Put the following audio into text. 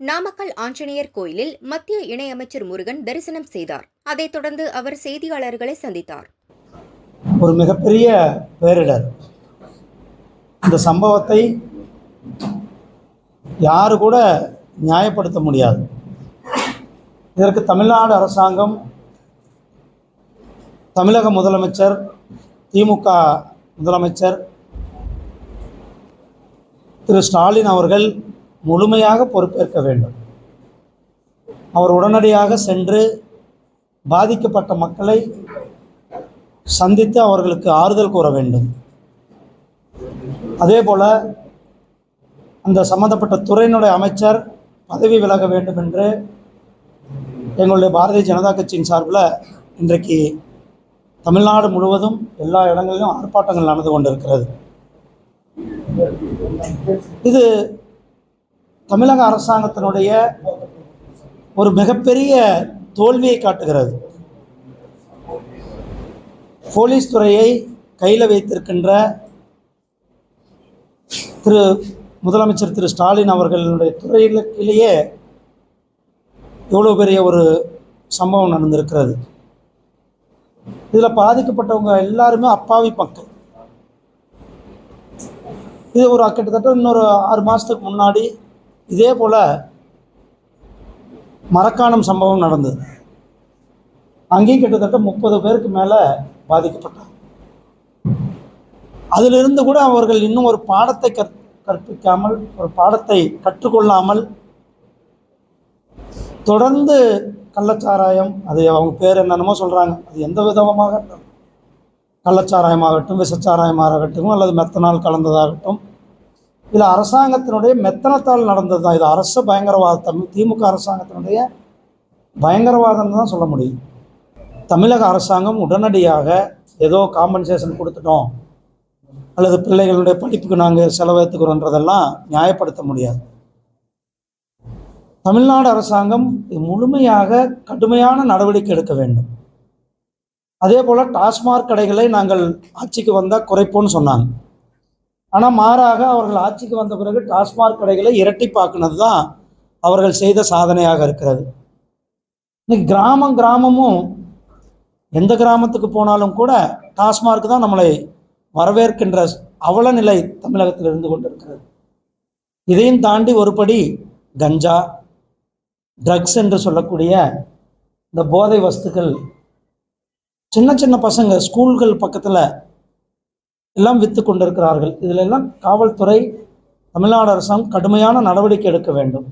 நாமக்கல் ஆஞ்சநேயர் கோயிலில் மத்திய இணையமைச்சர் முருகன் தரிசனம் செய்தார். அதைத் தொடர்ந்து அவர் செய்தியாளர்களை சந்தித்தார். ஒரு மிகப்பெரிய பேரிடர். இந்த சம்பவத்தை யாரு கூட நியாயப்படுத்த முடியாது. இதற்கு தமிழ்நாடு அரசாங்கம் தமிழக முதலமைச்சர் திமுக முதலமைச்சர் திரு ஸ்டாலின் அவர்கள் முழுமையாக பொறுப்பேற்க வேண்டும். அவர் உடனடியாக சென்று பாதிக்கப்பட்ட மக்களை சந்தித்து அவர்களுக்கு ஆறுதல் கூற வேண்டும். அதே போல் அந்த சம்பந்தப்பட்ட துறையினுடைய அமைச்சர் பதவி விலக வேண்டும் என்று எங்களுடைய பாரதிய ஜனதா கட்சியின் சார்பில் இன்றைக்கு தமிழ்நாடு முழுவதும் எல்லா இடங்களிலும் ஆர்ப்பாட்டங்கள் நடந்து கொண்டிருக்கிறது. இது தமிழக அரசாங்கத்தினுடைய ஒரு மிகப்பெரிய தோல்வியை காட்டுகிறது. போலீஸ் துறையை கையில் வைத்திருக்கின்ற திரு முதலமைச்சர் திரு ஸ்டாலின் அவர்களுடைய துறையிலேயே எவ்வளோ பெரிய ஒரு சம்பவம் நடந்திருக்கிறது. இதில் பாதிக்கப்பட்டவங்க எல்லாருமே அப்பாவி மக்கள். இது ஒரு கிட்டத்தட்ட இன்னொரு ஆறு மாதத்துக்கு முன்னாடி இதே போல் மரக்காணம் சம்பவம் நடந்தது. அங்கேயும் கிட்டத்தட்ட முப்பது பேருக்கு மேலே பாதிக்கப்பட்டார் அதிலிருந்து கூட அவர்கள் இன்னும் ஒரு பாடத்தை கற் கற்பிக்காமல் ஒரு பாடத்தை கற்றுக்கொள்ளாமல் தொடர்ந்து கள்ளச்சாராயம் அது அவங்க பேர் என்னென்னமோ சொல்கிறாங்க அது எந்த விதமாக கள்ளச்சாராயமாகட்டும் விஷச்சாராயமாகட்டும் அல்லது மெத்தனால் கலந்ததாகட்டும் இதில் அரசாங்கத்தினுடைய மெத்தனத்தால் நடந்தது தான் இது அரசு பயங்கரவாதம் திமுக அரசாங்கத்தினுடைய பயங்கரவாதம்னு தான் சொல்ல முடியும். தமிழக அரசாங்கம் உடனடியாக ஏதோ காம்பன்சேஷன் கொடுத்துட்டோம். அல்லது பிள்ளைகளுடைய படிப்புக்கு நாங்கள் செலவழித்துக்கிறோன்றதெல்லாம் நியாயப்படுத்த முடியாது. தமிழ்நாடு அரசாங்கம் முழுமையாக கடுமையான நடவடிக்கை எடுக்க வேண்டும். அதே போல் டாஸ்மாக் கடைகளை நாங்கள் ஆட்சிக்கு வந்தால் குறைப்போம்னு சொன்னாங்க. ஆனால் மாறாக அவர்கள் ஆட்சிக்கு வந்த பிறகு டாஸ்மாக் கடைகளை இரட்டிப்பாக்குனது தான் அவர்கள் செய்த சாதனையாக இருக்கிறது. இன்னைக்கு கிராமம் கிராமமும் எந்த கிராமத்துக்கு போனாலும் கூட டாஸ்மார்க் தான் நம்மளை வரவேற்கின்ற அவல நிலை தமிழகத்தில் இருந்து கொண்டிருக்கிறது. இதையும் தாண்டி ஒருபடி கஞ்சா ட்ரக்ஸ் என்று சொல்லக்கூடிய இந்த போதை வஸ்துக்கள் சின்ன சின்ன பசங்க ஸ்கூல்கள் பக்கத்தில் எல்லாம் விற்று கொண்டிருக்கிறார்கள். இதில் எல்லாம் காவல்துறை தமிழ்நாடு அரசாங்கம் கடுமையான நடவடிக்கை எடுக்க வேண்டும்.